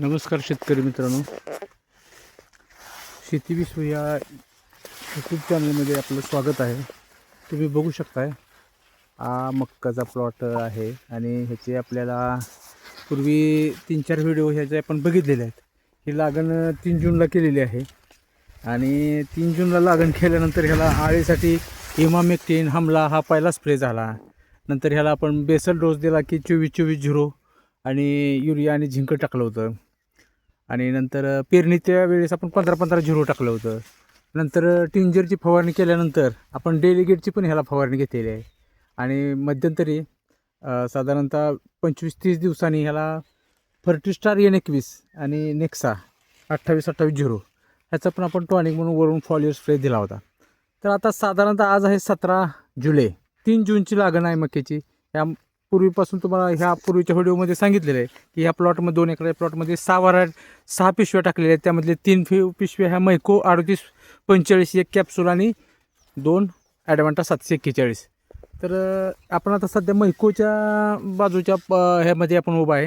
नमस्कार शेतकरी मित्रांनो. शेती विश्व या यूट्यूब चॅनलमध्ये आपलं स्वागत आहे. तुम्ही बघू शकताय हा मक्काचा प्लॉट आहे आणि ह्याचे आपल्याला पूर्वी तीन चार व्हिडिओ ह्याचे आपण बघितलेले आहेत. ही लागण तीन जूनला केलेली आहे आणि तीन जूनला लागण केल्यानंतर ह्याला आळीसाठी इमामेक्टिन हमला हा पहिला स्प्रे झाला. नंतर ह्याला आपण बेसल डोस दिला की चोवीस चोवीस झिरो आणि युरिया आणि झिंक टाकलं होतं. आणि नंतर पेरणीच्या वेळेस आपण पंधरा पंधरा झिरो टाकलं होतं. नंतर टिंजरची फवारणी केल्यानंतर आपण डेलिगेटची पण ह्याला फवारणी घेतलेली आहे. आणि मध्यंतरी साधारणतः पंचवीस तीस दिवसांनी ह्याला फर्टिस्टार एन एकवीस आणि नेक्सा अठ्ठावीस अठ्ठावीस झिरो ह्याचा पण आपण टॉनिक म्हणून वरून फॉलिओ स्प्रे दिला होता. तर आता साधारणतः आज आहे सतरा जुलै तीन जूनची लागण आहे मक्याची. या पूर्वीपासून तुम्हाला ह्या पूर्वीच्या व्हिडिओमध्ये सांगितलेलं आहे की ह्या प्लॉटमध्ये दोन एकर प्लॉटमध्ये सहा वारा सहा पिशव्या टाकलेल्या आहेत. त्यामधले तीन फि पिशव्या ह्या मैको अडतीस पंचेचाळीस एक कॅप्सूल आणि दोन ॲडवांटा सातशे एक्केचाळीस. तर आपण आता सध्या मैकोच्या बाजूच्या प- ह्यामध्ये आपण उभा आहे.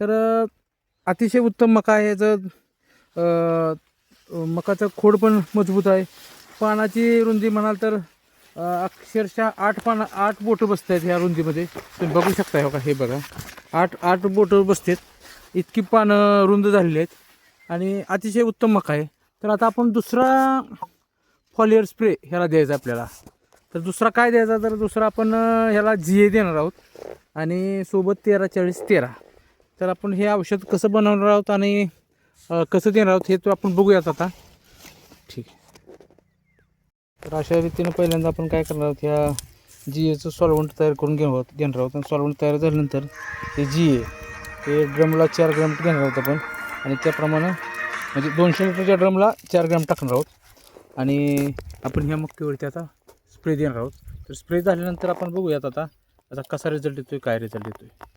तर अतिशय उत्तम मका आहे. याचं मकाचं खोड पण मजबूत आहे. पानाची रुंदी म्हणाल तर अक्षरशः आठ पानं आठ बोटं बसत आहेत ह्या रुंदीमध्ये. तुम्ही बघू शकता हो का हे बघा. आठ आठ बोटं बसतात. इतकी पानं रुंद झालेली आहेत. आणि अतिशय उत्तम मका आहे. तर आता आपण दुसरा फॉलियर स्प्रे ह्याला द्यायचा आपल्याला. तर दुसरा काय द्यायचा? तर दुसरा आपण ह्याला जी ए देणार आहोत. आणि सोबत तेरा चाळीस तेरा. तर आपण हे औषध कसं बनवणार आहोत आणि कसं देणार आहोत हे तो आपण बघूयात आता. ठीक. आहे तर अशा रीतीनं पहिल्यांदा आपण काय करणार आहोत ह्या जी एचं सॉल्वंट तयार करून घेणार आहोत घेणार आहोत. आणि सॉल्वंट तयार झाल्यानंतर हे जी ए हे ड्रमला चार ग्रॅम घेणार आहोत आपण. आणि त्याप्रमाणे म्हणजे दोनशे लिटरच्या ड्रमला चार ग्रॅम टाकणार आहोत. आणि आपण ह्या मक्कीवरती आता स्प्रे देणार आहोत. तर स्प्रे झाल्यानंतर आपण बघूयात आता आता कसा रिझल्ट आहे काय रिझल्ट येतो आहे